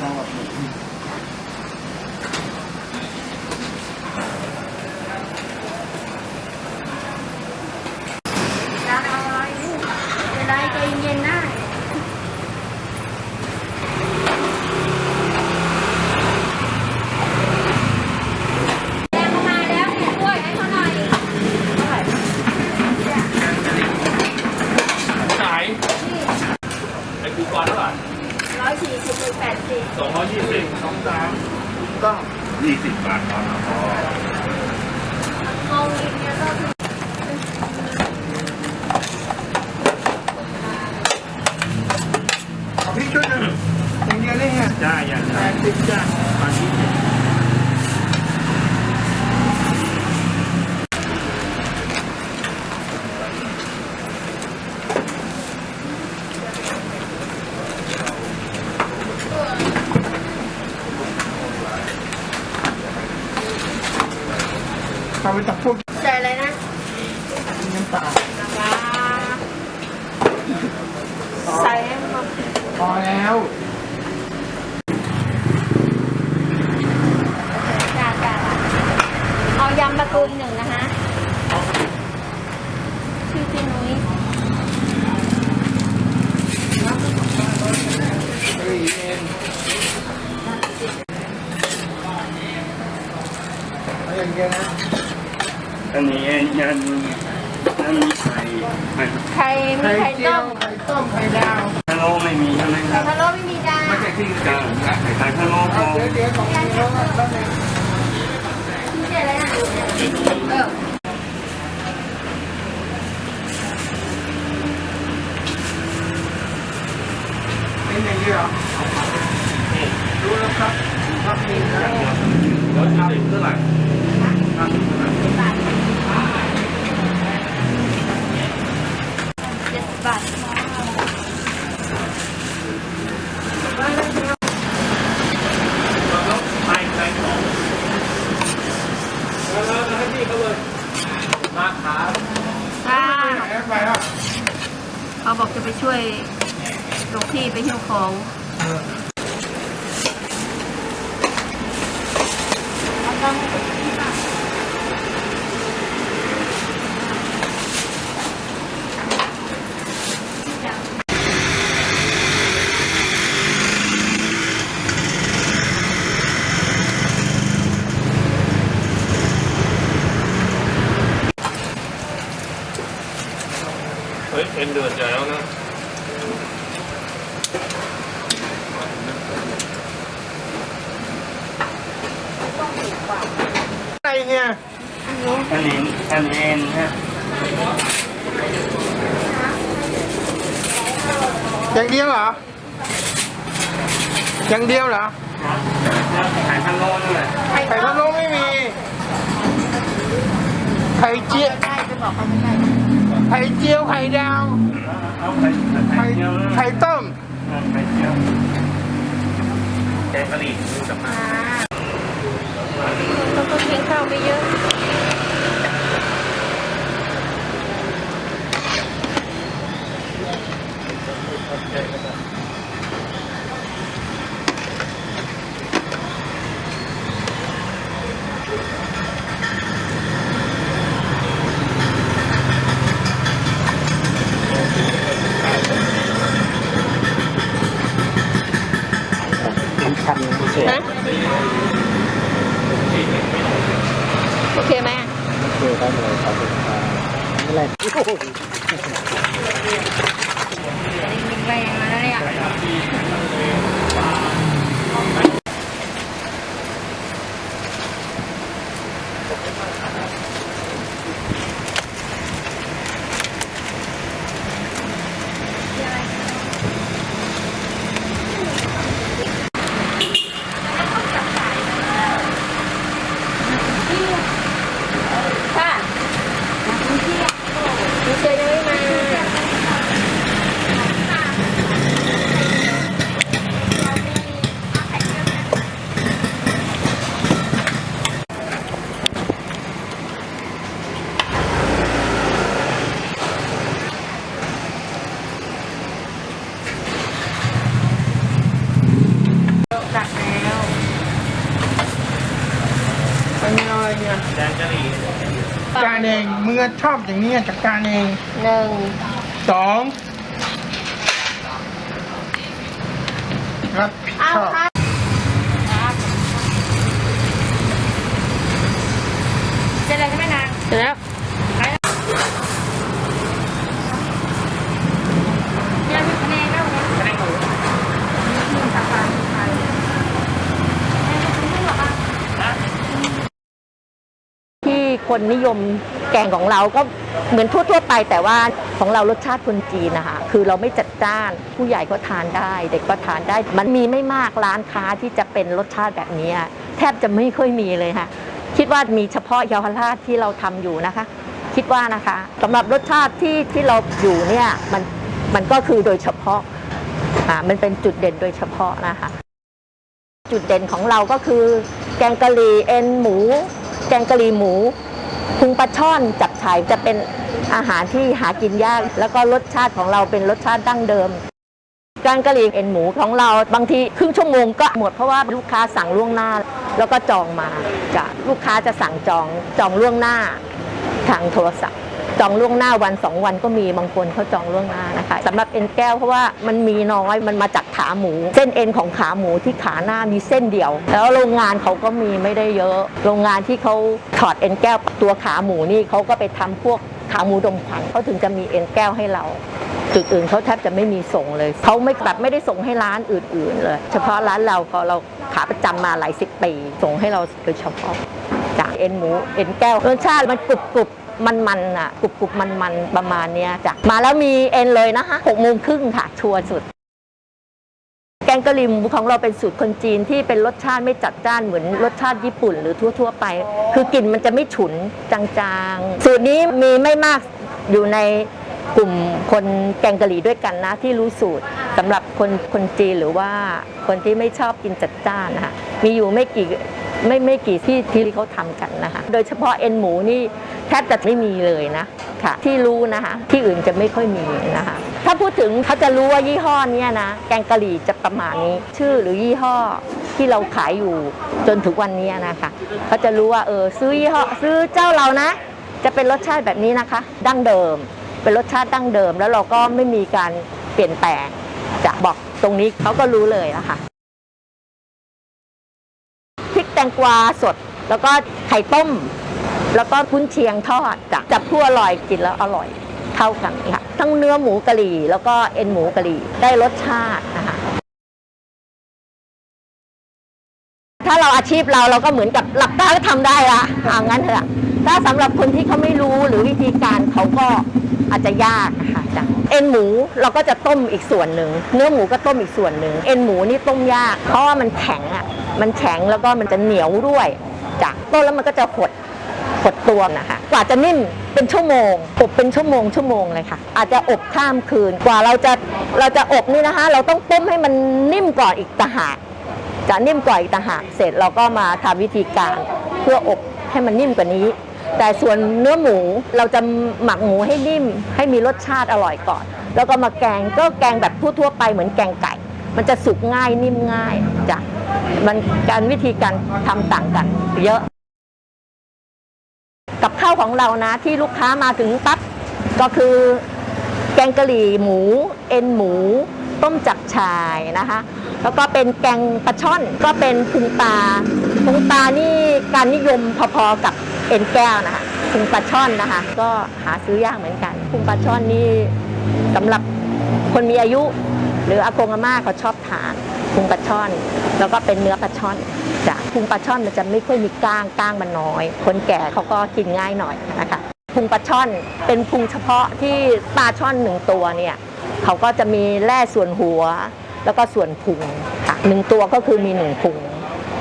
กะเพราแบบหมู จานเอาอะไรจะได้ใจเย็นๆได้แรงเข้ามาแล้วเนี่ยช่วยให้เขาหน่อย ไหนไอ้คูปองเท่าไหร่ ร้อยสี่สิบแปดสิบ สองร้อยยี่สิบสองสาม ก็ ยี่สิบบาทต่อหน่อ มองอีกเนี่ยก็คือ ขอพี่ชุดหนึ่งอย่างเดียวได้ไง ได้ยัง แปดสิบจ้ะ มาที่สิบ ทำไปตักพวก ใส่อะไรนะ น้ำปลา ปลาใส่ให้มัน พอแล้ว จ้าจ้าเอายำปลาทูอีกหนึ่งนะคะชื่อพี่นุ้ย เฮ้ยเอ็นเอาอย่างเดียวนะ อันนี้ยันนั่นมีไข่ไข่ ไข่มีไข่ เจีย ต้ ว ม ไข่ต้มไข่ดาว พะโล้ไม่มีใช่ไหมค ไข่ รับ พะโล้ไม่มี จ้าไม่ใช่ที่กลางไข่พะโล้พอเดี๋ยวเดี๋ยวของเดียวก็ได้พี่เจ๊อะไรนะเออ เป็นอย่างนี้เหรอรู้แล้วครับครับนี่นะ ร้อยยี่สิบเท่าไหร่ห้าสิบเท่าไหร่ เจ็ดสิบบาท แล้วไข่ไข่ของแล้วแล้วให้พี่เขาเลยมาขา ค่ะ ไหนอะไปอะ เขาบอกจะไปช่วยหลวงพี่ไปหิ้วของ เออเฮ้ยเอ็นเดือดใจแล้วนะอะไรเนี่ยอันนี้อันนี้เอ็นฮะอย่างเดียวเหรออย่างเดียวเหรอไข่พะโล้นี่แหละไข่พะโล้ไม่มีไข่เจียวได้จะบอกเขาไม่ได้ ไข่เจียวไข่ดาวเอาไข่ไข่ไข่เจียวนะไข่ต้มไข่เจียวแกงกะหรี่ดูกับมาเขาก็กินข้าวไม่เยอะชันๆเฉย นะโอเคไหม เจอได้เลยครับไม่ไร มีแรงมาแล้วเนี่ยค่ะมีเจยังไม่มา การเองมึง อะชอบอย่างนี้จัดการเองหนึ่งสองรับผิดเอาชอบค่ะเสร็จแล้วใช่ไหมนางเสร็จแล้วยังมีคะแนนแล้วเนี่ยคะแนนหมูสาขาไทยไม่หรอปะที่คนนิยม แกงของเราก็เหมือนทั่วๆไป แต่ว่าของเรารสชาติคนจีนนะคะคือเราไม่จัดจ้าน ผู้ใหญ่ก็ทานได้ เด็กก็ทานได้ มันมีไม่มากร้านค้าที่จะเป็นรสชาติแบบนี้ แทบจะไม่ค่อยมีเลยค่ะคิดว่ามีเฉพาะเยาวราชที่เราทำอยู่นะคะ คิดว่านะคะสำหรับรสชาติที่ที่เราอยู่เนี่ยมันมันก็คือโดยเฉพาะอ่ามันเป็นจุดเด่นโดยเฉพาะนะคะจุดเด่นของเราก็คือ แกงกะหรี่เอ็นหมู แกงกะหรี่หมู พุงปลาช่อนจับฉ่ายจะเป็นอาหารที่หากินยาก แล้วก็รสชาติของเราเป็นรสชาติดั้งเดิม การกะหรี่เอ็นหมูของเราบางทีครึ่งชั่วโมงก็หมดเพราะว่าลูกค้าสั่งล่วงหน้า แล้วก็จองมาจะลูกค้าจะสั่งจองจองล่วงหน้าทางโทรศัพท์ จองล่วงหน้าวันสองวันก็มีบางคนเขาจองล่วงหน้านะคะสำหรับเอ็นแก้วเพราะว่ามันมีน้อยมันมาจากขาหมู เส้นเอ็นของขาหมูที่ขาหน้ามีเส้นเดียว แล้วโรงงานเขาก็มีไม่ได้เยอะ โรงงานที่เขาถอดเอ็นแก้วตัวขาหมูนี่เขาก็ไปทำพวกขาหมูดมควันเขาถึงจะมีเอ็นแก้วให้เราจุดอื่นเขาแทบจะไม่มีส่งเลยเขาไม่แบบไม่ได้ส่งให้ร้านอื่น ๆ เลย เฉพาะร้านเราก็เราขาประจำมาหลายสิบปีส่งให้เราโดยเฉพาะจากเอ็นหมูเอ็นแก้วรสชาติมันกรุบกรุบ มันมันๆอะกรุบกรุบมันมันๆประมาณเนี้ยจ้ะมาแล้วมีเอ็นเลยนะคะหกโมงครึ่งค่ะ ชัวร์สุด แกงกะหรี่หมูของเราเป็นสูตรคนจีนที่เป็นรสชาติไม่จัดจ้านเหมือนรสชาติญี่ปุ่นหรือทั่ว ๆ ไป คือกลิ่นมันจะไม่ฉุนจางๆ สูตรนี้มีไม่มากอยู่ในกลุ่มคนแกงกะหรี่ด้วยกันนะที่รู้สูตรสำหรับคนคนจีนหรือว่าคนที่ไม่ชอบกินจัดจ้านนะคะมีอยู่ไม่กี่ ไม่ไม่กี่ที่ที่เขาทำกันนะคะ โดยเฉพาะเอ็นหมูนี่แทบจะไม่มีเลยนะค่ะ ที่รู้นะคะ ที่อื่นจะไม่ค่อยมีนะคะ ถ้าพูดถึงเขาจะรู้ว่ายี่ห้อเนี้ยนะ แกงกะหรี่จะประมาณนี้ ชื่อหรือยี่ห้อที่เราขายอยู่จนถึงวันนี้นะคะเขาจะรู้ว่าเออซื้อยี่ห้อซื้อเจ้าเรานะ จะเป็นรสชาติแบบนี้นะคะ ดั้งเดิม เป็นรสชาติดั้งเดิม แล้วเราก็ไม่มีการเปลี่ยนแปลงจะบอกตรงนี้เขาก็รู้เลยนะคะ ตงกวาสด แล้วก็ไข่ต้ม แล้วก็พุ้นเชียงทอดจะจับผู้อร่อยกินแล้วอร่อยเท่ากันค่ะ ทั้งเนื้อหมูกะหรี่ แล้วก็เอ็นหมูกะหรี่ได้รสชาตินะคะถ้าเราอาชีพเราเราก็เหมือนกับหลับตาก็ทำได้ละเอางั้นเถอะ ถ้าสำหรับคนที่เขาไม่รู้หรือวิธีการเขาก็อาจจะยากนะคะจ้ะเอ็นหมูเราก็จะต้มอีกส่วนหนึ่งเนื้อหมูก็ต้มอีกส่วนหนึ่งเอ็นหมูนี่ต้มยากเพราะว่ามันแข็งอะ มันแข็งแล้วก็มันจะเหนียวด้วยจ้ะต้มแล้วมันก็จะหดหดตัวนะคะ กว่าจะนิ่มเป็นชั่วโมง อบเป็นชั่วโมงชั่วโมงเลยค่ะ อาจจะอบข้ามคืนกว่าเราจะเราจะอบนี่นะคะ เราต้องต้มให้มันนิ่มก่อนอีกต่างหากจะนิ่มกว่าอีกต่างหากเสร็จเราก็มาทำวิธีการเพื่ออบให้มันนิ่มกว่านี้ แต่ส่วนเนื้อหมูเราจะหมักหมูให้นิ่ม ให้มีรสชาติอร่อยก่อน แล้วก็มาแกงก็แกงแบบทั่วๆไปเหมือนแกงไก่ มันจะสุกง่ายนิ่มง่ายจ้ะ มันการวิธีการทำต่างกัน เยอะ กับข้าวของเรานะที่ลูกค้ามาถึงปั๊บก็คือแกงกะหรี่หมู เอ็นหมู ต้มจับชายนะคะ แล้วก็เป็นแกงปลาช่อนก็เป็นพุงปลาพุงปลานี่การนิยมพอๆกับเอ็นแก้วนะคะพุงปลาช่อนนะคะ ก็หาซื้อยากเหมือนกันพุงปลาช่อนนี่สำหรับคนมีอายุ หรืออากงอาม่าเขาชอบทาน พุงปลาช่อน แล้วก็เป็นเนื้อปลาช่อนจ้ะพุงปลาช่อนมันจะไม่ค่อยมีก้างก้างมันน้อย คนแก่เขาก็กินง่ายหน่อยนะคะพุงปลาช่อนเป็นพุงเฉพาะที่ปลาช่อนหนึ่งตัวเนี่ยเขาก็จะมีแร่ส่วนหัว แล้วก็ส่วนพุงค่ะหนึ่งตัวก็คือมีหนึ่งพุง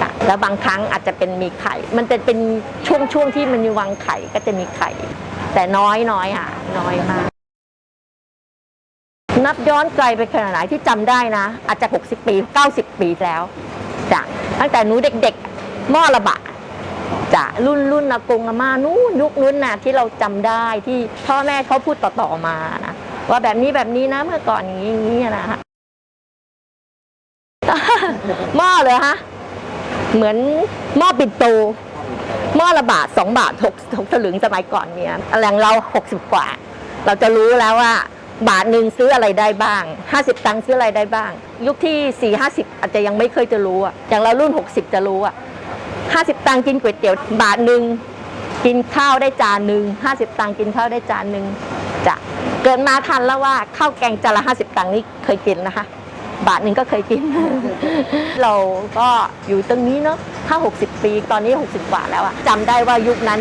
ค่ะแล้วบางครั้งอาจจะเป็นมีไข่ มันจะเป็นช่วงช่วงที่มันมีวางไข่ก็จะมีไข่ แต่น้อยน้อยค่ะน้อยมาก นับย้อนไกลไปขนาดไหนที่จำได้นะ อาจจะ 60 ปี 90 ปีแล้วจ้ะตั้งแต่หนูเด็กๆม้อระบาดจะรุ่นรุ่นอากงอาม่านู้นยุคนู้นนะที่เราจำได้ที่พ่อแม่เขาพูดต่อๆมานะว่าแบบนี้แบบนี้นะเมื่อก่อนอย่างนี้อย่างนี้นะฮะหม้อเลยฮะเหมือนหม้อปิ่นโตหม้อหม้อละบาท2บาท6 6สลึงสมัยก่อนเนี่ยแรงเรา60กว่า เราจะรู้แล้วว่า บาทหนึ่งซื้ออะไรได้บ้าง 50 ตังค์ซื้ออะไรได้บ้าง ยุคที่ 4 50 อาจจะยังไม่เคยจะรู้อะอย่างเรารุ่น 60 จะรู้อะ50 ตังค์กินก๋วยเตี๋ยวบาทหนึ่งกินข้าวได้จานหนึ่ง50 ตังค์กินข้าวได้จานหนึ่งจะเกิดมาทันแล้วว่าข้าวแกงจานละ 50 ตังค์นี่เคยกินนะคะ บาทหนึ่งก็เคยกิน เราก็อยู่ตรงนี้เนาะถ้า 60 ปีตอนนี้ 60 กว่าแล้วอะจำได้ว่ายุคนั้น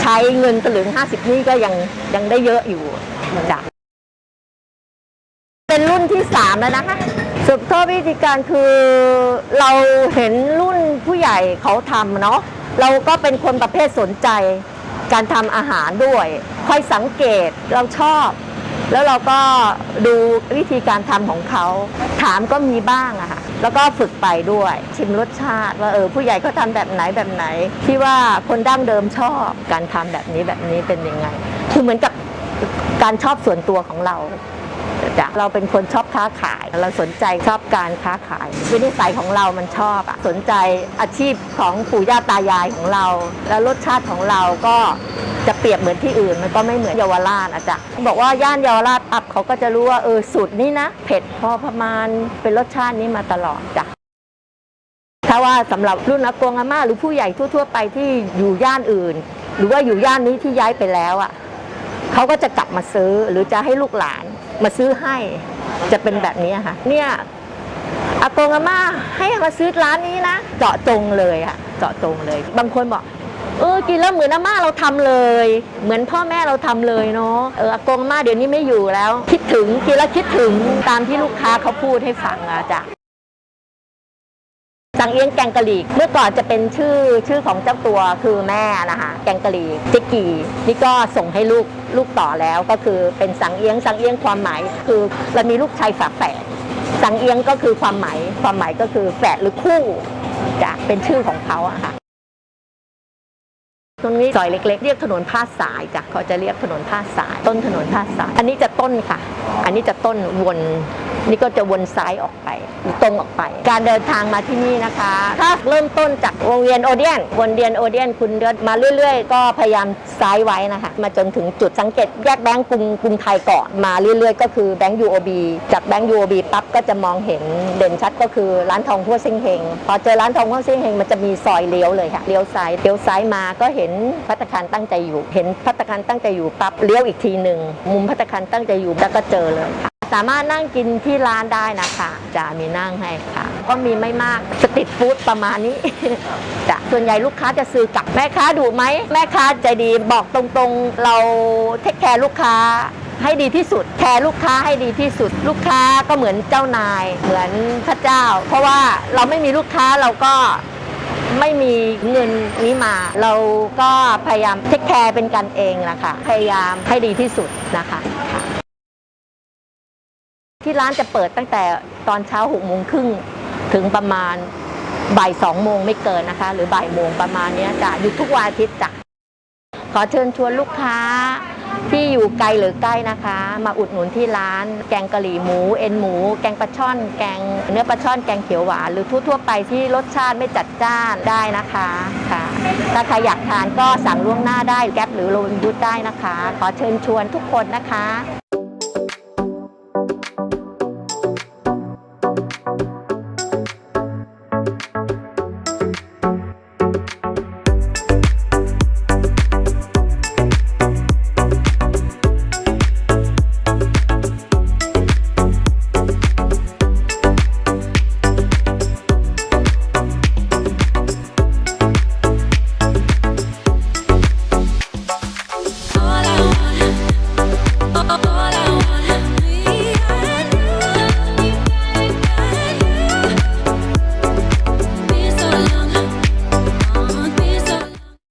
ใช้เงินสลึง 50 นี่ก็ยังยังได้เยอะอยู่จ้ะ เป็นรุ่นที่3แล้วนะคะสุดท้ายวิธีการคือเราเห็นรุ่นผู้ใหญ่เขาทำเนาะเราก็เป็นคนประเภทสนใจ การทำอาหารด้วยคอยสังเกตเราชอบ แล้วเราก็ดูวิธีการทำของเขา ถามก็มีบ้างอะค่ะแล้วก็ฝึกไปด้วยชิมรสชาติว่าเออผู้ใหญ่เขาทำแบบไหนแบบไหน ที่ว่าคนดั้งเดิมชอบการทำแบบนี้แบบนี้เป็นยังไง คือเหมือนกับการชอบส่วนตัวของเรา จะเราเป็นคนชอบค้าขาย เราสนใจชอบการค้าขายวินิสัยของเรามันชอบอะสนใจอาชีพของปู่ย่าตายายของเรา แล้วรสชาติของเราก็จะเปรียบเหมือนที่อื่นมันก็ไม่เหมือนเยาวราชอะจ้ะบอกว่าย่านเยาวราชอับเขาก็จะรู้ว่าเออสูตรนี้นะ เผ็ดพอประมาณเป็นรสชาตินี้มาตลอดจ้ะถ้าว่าสำหรับรุ่นอากงอาม่าหรือผู้ใหญ่ทั่ว ๆ ไปที่อยู่ย่านอื่น หรือว่าอยู่ย่านนี้ที่ย้ายไปแล้วอะเขาก็จะกลับมาซื้อหรือจะให้ลูกหลาน มาซื้อให้จะเป็นแบบนี้ค่ะ เนี่ยอากงอาม่าให้มาซื้อร้านนี้นะ เจาะจงเลยอะเจาะจงเลย บางคนบอกเออกินแล้วเหมือนอาม่าเราทำเลย เหมือนพ่อแม่เราทำเลยเนาะเอออากงอาม่าเดี๋ยวนี้ไม่อยู่แล้ว คิดถึงกินแล้วคิดถึงตามที่ลูกค้าเขาพูดให้ฟังอะจ้ะ สังเอียงแกงกะหรี่เมื่อก่อนจะเป็นชื่อชื่อของเจ้าตัวคือแม่นะคะแกงกะหรี่เจ๊กีนี่ก็ส่งให้ลูกลูกต่อแล้วก็คือเป็นสังเอียงสังเอียงความหมายคือเรามีลูกชายฝาแฝดสังเอียงก็คือความหมายความหมายก็คือแฝดหรือคู่จะเป็นชื่อของเขาอะค่ะตรงนี้ซอยเล็กๆ เรียกถนนผ้าสายจ้ะเขาจะเรียกถนนผ้าสาย ต้นถนนผ้าสาย อันนี้จะต้นค่ะ อันนี้จะต้นวน นี่ก็จะวนซ้ายออกไป ตรงออกไป การเดินทางมาที่นี่นะคะ ถ้าเริ่มต้นจากวงเวียนโอเดียนวงเวียนโอเดียนคุณเดินมาเรื่อยๆ ก็พยายามซ้ายไว้นะคะ มาจนถึงจุดสังเกตแยกแบงก์กรุงกรุงไทยก่อนมาเรื่อยๆ ก็คือแบงก์ UOB จากแบงก์ UOB ปั๊บก็จะมองเห็นเด่นชัดก็คือร้านทองทั่วเซิงเฮงพอเจอร้านทองทั่วเซิงเฮงมันจะมีซอยเลี้ยวเลยค่ะเลี้ยวซ้ายเลี้ยวซ้ายมาก็เห็นพัตตาคารตั้งใจอยู่ เห็นพัตตาคารตั้งใจอยู่ปั๊บเลี้ยวอีกทีหนึ่งมุมพัตตาคารตั้งใจอยู่แล้วก็เจอเลยค่ะ สามารถนั่งกินที่ร้านได้นะคะจะมีนั่งให้ค่ะ ก็มีไม่มากสตรีทฟู้ดประมาณนี้จะส่วนใหญ่ลูกค้าจะซื้อกลับแม่ค้าดุไหมแม่ค้าใจดีบอกตรงๆ เราเทคแคร์ลูกค้าให้ดีที่สุดแคร์ลูกค้าให้ดีที่สุด ลูกค้าก็เหมือนเจ้านาย เหมือนพระเจ้า เพราะว่าเราไม่มีลูกค้าเราก็ไม่มีเงินนี้มา เราก็พยายามเทคแคร์เป็นกันเองนะคะพยายามให้ดีที่สุดนะคะ ที่ร้านจะเปิดตั้งแต่ตอนเช้าหกโมงครึ่งถึงประมาณบ่ายสองโมงไม่เกินนะคะ หรือบ่ายโมงประมาณนี้จ้ะอยู่ทุกวันอาทิตย์จ้ะขอเชิญชวนลูกค้าที่อยู่ไกลหรือใกล้นะคะ มาอุดหนุนที่ร้าน แกงกะหรี่หมู เอ็นหมู แกงปลาช่อน แกงเนื้อปลาช่อนแกงเขียวหวานหรือทั่วๆไปที่รสชาติไม่จัดจ้านได้นะคะค่ะ ถ้าใครอยากทานก็สั่งล่วงหน้าได้แก๊ปหรือโรบินยูทได้นะคะ ขอเชิญชวนทุกคนนะคะ